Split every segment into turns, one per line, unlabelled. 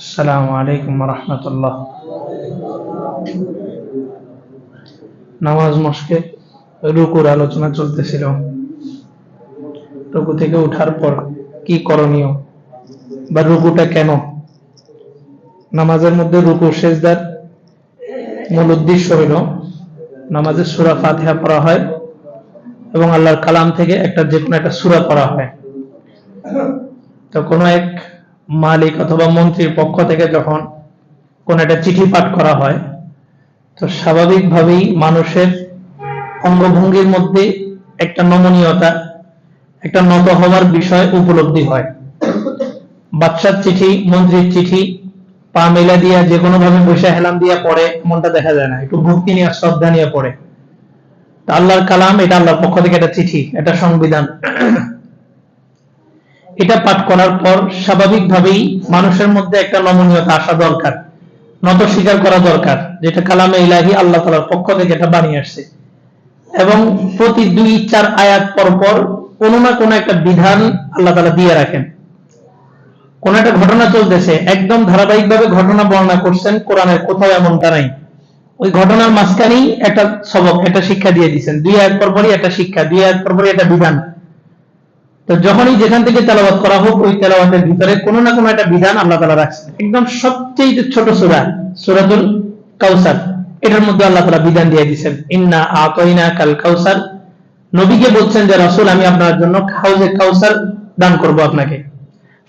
আসসালামু আলাইকুম রহমতুল্লাহ নামাজ মস্কে রুকুর আলোচনা চলতেছিল। রুকু থেকে উঠার পর কি করণীয় বা রুকুটা কেন? নামাজের মধ্যে রুকু সেজদার মূল উদ্দেশ্য হইল নামাজের সুরা ফাতিহা পড়া হয় এবং আল্লাহর কালাম থেকে একটা যে কোনো একটা সুরা পড়া হয়। তো কোনো এক মালিক অথবা মন্ত্রীর পক্ষ থেকে যখন কোন একটা চিঠি পাঠ করা হয়, তো স্বাভাবিকভাবেই মানুষের অঙ্গভঙ্গির মধ্যে একটা নমনীয়তা, একটা নত হওয়ার বিষয় উপলব্ধি হয়। বাচ্চার চিঠি, মন্ত্রীর চিঠি, পা মেলা দিয়া যে কোনো ভাবে বসে হেলাম দিয়া পড়ে, মনটা দেখা যায় না, একটু ভক্তি নিয়ে, শ্রদ্ধা নিয়ে পড়ে। তা আল্লাহর কালাম, এটা আল্লাহর পক্ষ থেকে একটা চিঠি এটা সংবিধান। এটা পাঠ করার পর স্বাভাবিকভাবেই মানুষের মধ্যে একটা নমনীয়তা আসা দরকার। নত স্বীকার করা দরকার, যেটা কালামে ইলাহি আল্লাহ তালার পক্ষ থেকে এটা বানিয়ে আসছে। এবং প্রতি দুই, চার আয়াত পর পর কোনো না কোনো একটা বিধান আল্লাহ তালা দিয়ে রাখেন। কোন একটা ঘটনা চলতেছে, একদম ধারাবাহিকভাবে ঘটনা বর্ণনা করছেন, কোরআনের কোথাও এমনটা নাই। ওই ঘটনার মাঝখানেই একটা সবক, একটা শিক্ষা দিয়ে দিচ্ছেন দুই আয়াত পর পরই একটা শিক্ষা, দুই আয়াত পর পরই একটা বিধান। তো যখনই যেখান থেকে তেলাওয়াত করা হোক, ওই তেলাওয়াতের ভিতরে কোনো না কোনো একটা বিধান আল্লাহ তালা রাখছেন। একদম সবচেয়ে ছোট সুরা, সুরাতুল কাউসার এটার মধ্যে আল্লাহ তালা বিধান দিয়ে দিচ্ছেন ইন্না আতইনা কাল কাউসার নবীকে বলছেন যে, রাসূল, আমি আপনার জন্য হাউজে কাউসার দান করব আপনাকে।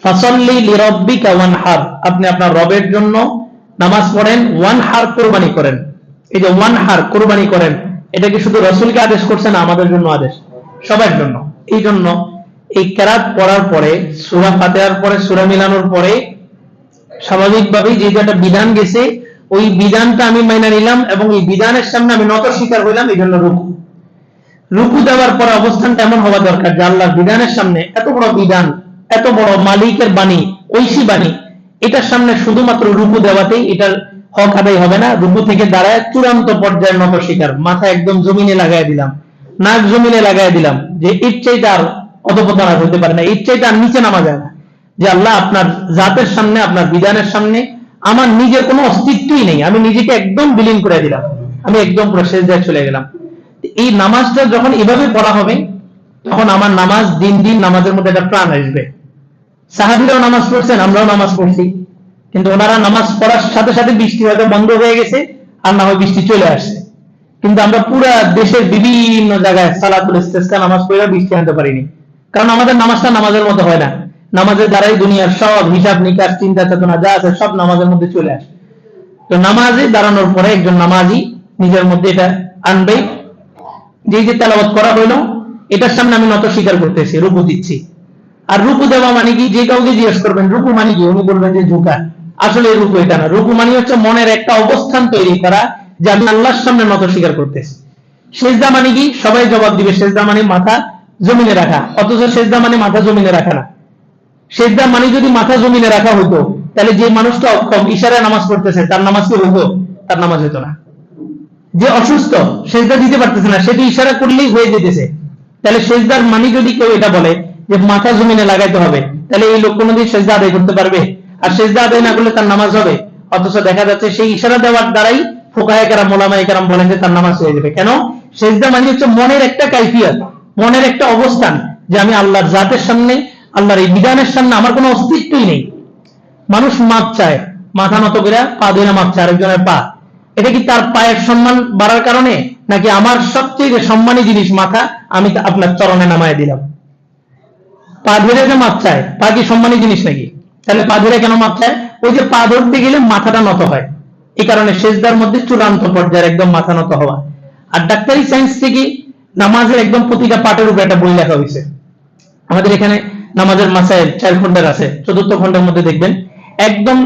ফাসল্লি লিরাব্বিকা ওয়ানহার। আপনি আপনার রবের জন্য নামাজ পড়েন ওয়ান হার কোরবানি করেন। এই যে ওয়ান হার কোরবানি করেন। এটা কি শুধু রসুলকে আদেশ করছে না, আমাদের জন্য আদেশ? সবার জন্য। এই জন্য এই কেরাত পড়ার পরে, সুরা ফাতেহার পরে, সুরা মিলানোর পরে, স্বাভাবিকভাবেই যে একটা বিধান গেছে, ওই বিধানটা আমি মাইনা নিলাম এবং এই বিধানের সামনে আমি নত স্বীকার হইলাম এই জন্য রুকু। রুকু দেওয়ার পর অবস্থানটা এমন হওয়া দরকার যে আল্লাহর বিধানের সামনে এত বড় বিধান, এত বড় মালিকের বাণী, ঐশী বাণী, এটার সামনে শুধুমাত্র রুকু দেওয়াতেই এটার হক আদায় হবে না। রুকু থেকে দাঁড়ায় চূড়ান্ত পর্যায়ের নত স্বীকার মাথা একদম জমিনে লাগাই দিলাম, নাক জমিনে লাগাই দিলাম, যে চাইতে আর অধপতন হতে পারে না। এর চাইতে আর নিচে নামা যায় না। যে আল্লাহ আপনার জাতের সামনে, আপনার বিধানের সামনে আমার নিজের কোনো অস্তিত্বই নেই। আমি নিজেকে একদম বিলীন করে দিলাম। আমি একদম পুরো শেষ যায় চলে গেলাম। এই নামাজটা যখন এভাবে পড়া হবে, তখন আমার নামাজ দিন দিন নামাজের মধ্যে একটা প্রাণ আসবে। সাহাবিরাও নামাজ পড়ছেন, আমরাও নামাজ পড়ছি। কিন্তু ওনারা নামাজ পড়ার সাথে সাথে বৃষ্টি হয়তো বন্ধ হয়ে গেছে, আর না হয় বৃষ্টি চলে আসছে। কিন্তু আমরা পুরা দেশের বিভিন্ন জায়গায় সালাতুল ইস্তেসকা নামাজ পড়ে বৃষ্টি আনতে পারিনি। কারণ আমাদের নামাজটা নামাজের মতো হয় না। নামাজের দ্বারাই দুনিয়ার সব হিসাব নিকাশ, চিন্তা চেতনা যা আছে সব নামাজের মধ্যে চলে আসে। তো নামাজে দাঁড়ানোর পরে একজন নামাজি নিজের মধ্যে এটা আনবে। যে যে তেলাবাদ করা হইল, এটার সামনে আমি নত স্বীকার করতেছি রূপু দিচ্ছি। আর রূপু দেওয়া মানে কি? যে কাউকে জিজ্ঞেস করবেন রূপু মানে কি? উনি বলবেন যে ঝুঁকা। আসলে রূপু এটা না। রূপু মানে হচ্ছে মনের একটা অবস্থান তৈরি করা, যে আমি আল্লাহর সামনে নত স্বীকার করতেছি। সেজদা মানে কি? সবাই জবাব দিবে, সেজদা মানে মাথা জমিনে রাখা। অথচ সেজদা মানে মাথা জমিনে রাখা না। সেজদা মানে যদি মাথা জমিনে রাখা হতো তাহলে যে মানুষটা অক্ষম ইশারায় নামাজ পড়তেছে, তার নামাজ কি হইতো? তার নামাজ হতো না। যে অসুস্থ, সেজদা দিতে পারতেছে না সেটা ইশারা করলেই হয়ে যেতেছে। তাহলে সেজদার মানে যদি কেউ এটা বলে, যে মাথা জমিনে লাগাইতে হবে, তাহলে এই লোক কোনোদিন সেজদা আদায় করতে পারবে? আর সেজদা আদায় না করলে তার নামাজ হবে? অথচ দেখা যাচ্ছে সেই ইশারা দেওয়ার দ্বারাই ফোকাহেকারাম মোলামাইকারাম বলেন যে তার নামাজ হয়ে যাবে। কেন? সেজদা মানে হচ্ছে মনের একটা কাইফিয়ত। মনের একটা অবস্থান যে আমি আল্লাহর জাতের সামনে, আল্লাহর এই বিধানের সামনে আমার কোনো অস্তিত্বই নেই। মানুষ মাপ চায়, মাথা নত করে পা ধরে মাপ চায় আরেকজনের পা। এটা কি তার পায়ের সম্মান বাড়ার কারণে, নাকি আমার সবচেয়ে সম্মানী জিনিস মাথা, আমি আপনার চরণে নামায় দিলাম? পা ধরে যে মাপ চায়? পা কি সম্মানী জিনিস নাকি? তাহলে পা ধরে কেন মাপ চায়? ওই যে পা ধরতে গেলে মাথাটা নত হয়। এই কারণে শেষদার মধ্যে চূড়ান্ত পর্যায়ের একদম মাথা নত হওয়া। আর ডাক্তারি সায়েন্স থেকে নামাজের একদম প্রতিটা পাঠের উপরে একটা বই লেখা হয়েছে। আমাদের এখানে নামাজের মাসাইল চার খন্ডের আছে, চতুর্থ খন্ডের মধ্যে দেখবেন। একদম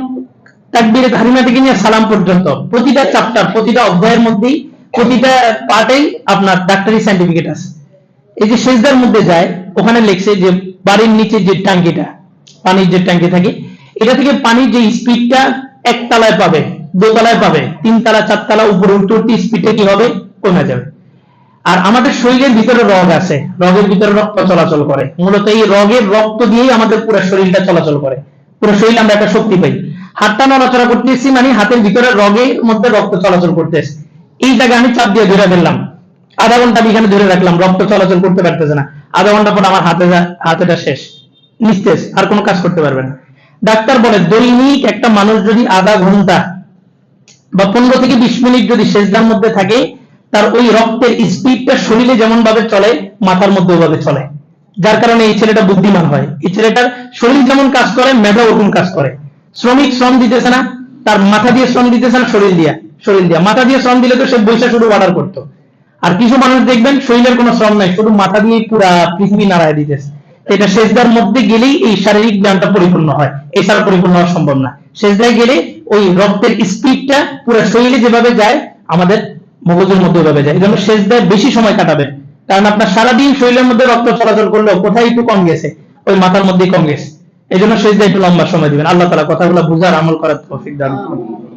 তাকবিরে ধারিমা থেকে নিয়ে সালাম পর্যন্ত। প্রতিটা চ্যাপ্টার প্রতিটা অধ্যায়ের মধ্যেই, প্রতিটা পার্টেই আপনার ডাক্তারি সার্টিফিকেট আছে। এই যে সেজদার মধ্যে যায়, ওখানে লিখছে যে বাড়ির নিচে যে ট্যাঙ্কিটা পানির যে ট্যাঙ্কি থাকে, এটা থেকে পানির যে স্পিডটা এক তলায় পাবে, দোতলায় পাবে তিন তলা চার উপরে উঠতে উঠতে স্পিডটা কি হবে? কমে যাবে। আর আমাদের শরীরের ভিতরে রগ আছে। রগের ভিতরে রক্ত চলাচল করে। মূলত এই রগের রক্ত দিয়েই আমাদের পুরো শরীরটা চলাচল করে। পুরো শরীর আমরা একটা শক্তি পাই। হাতটা নড়াচড়া করতেছি মানে হাতের ভিতরে রগের মধ্যে রক্ত চলাচল করতেছে। এই জায়গায় আমি চাপ দিয়ে ধরে ফেললাম। আধা ঘণ্টা আমি এখানে ধরে রাখলাম, রক্ত চলাচল করতে পারতেছে না। আধা ঘণ্টা পর আমার হাতে হাতেটা শেষ। নিস্তেজ, আর কোনো কাজ করতে পারবে না। ডাক্তার বলে, দৈনিক একটা মানুষ যদি আধা ঘণ্টা বা পনেরো থেকে বিশ মিনিট যদি সেজদার মধ্যে থাকে তার ওই রক্তের স্পিডটা শরীরে যেমন ভাবে চলে, মাথার মধ্যে ওভাবে চলে। যার কারণে এই ছেলেটা বুদ্ধিমান হয়। এই ছেলেটার শরীর যেমন কাজ করে মেধা ওরকম কাজ করে। শ্রমিক শ্রম দিতেছে না, তার মাথা দিয়ে শ্রম দিতেছে না, শরীর দিয়া শরীর দিয়া। মাথা দিয়ে শ্রম দিলে তো সে বৈশা শুধু অর্ডার করতো। আর কিছু মানুষ দেখবেন, শরীরের কোনো শ্রম নাই, শুধু মাথা দিয়ে পুরা পৃথিবী নাড়ায় দিতেছে। এটা সেজদার মধ্যে গেলেই এই শারীরিক ব্যায়ামটা পরিপূর্ণ হয়। এছাড়া পরিপূর্ণ হওয়া সম্ভব না। সেজদায় গেলে ওই রক্তের স্পিডটা পুরো শরীরে যেভাবে যায়, আমাদের মগজের মধ্যে ওভাবে যায়। এই জন্য সেজদায় বেশি সময় কাটাবেন। কারণ আপনার সারাদিন শরীরের মধ্যে রক্ত চলাচল করলেও কোথায় একটু কম গেছে, ওই মাথার মধ্যেই কম গেছে। এই জন্য সেজদায় একটু লম্বা সময় দিবেন। আল্লাহ তালা কথাগুলো বুঝার আমল করার তৌফিক দান করুন।